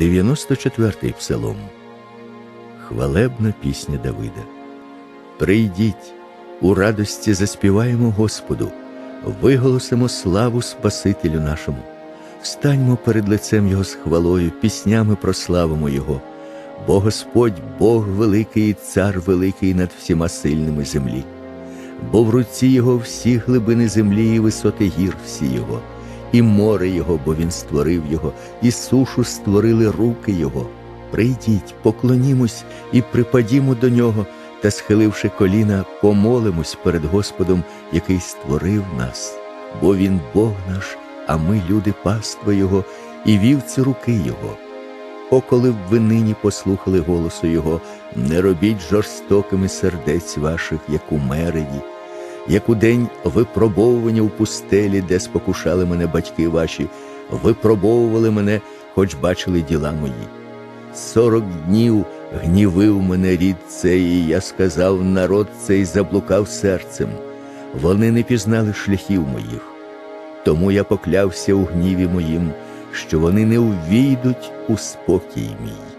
94-й псалом. Хвалебна пісня Давида. Прийдіть, у радості заспіваємо Господу, виголосимо славу Спасителю нашому. Встаньмо перед лицем Його з хвалою, піснями прославимо Його. Бо Господь Бог великий цар великий над всіма сильними землі. Бо в руці Його всі глибини землі і висоти гір всі Його, і море Його, бо Він створив Його, і сушу створили руки Його. Прийдіть, поклонімось і припадімо до Нього, та, схиливши коліна, помолимось перед Господом, який створив нас, бо Він Бог наш, а ми люди паства Його, і вівці руки Його. О, коли б ви нині послухали голосу Його, не робіть жорстокими сердець ваших, як у мереді, як у день випробовування в пустелі, де спокушали мене батьки ваші, випробовували мене, хоч бачили діла мої. Сорок днів гнівив мене рід цей, і я сказав, народ цей заблукав серцем. Вони не пізнали шляхів моїх. Тому я поклявся у гніві моїм, що вони не увійдуть у спокій мій.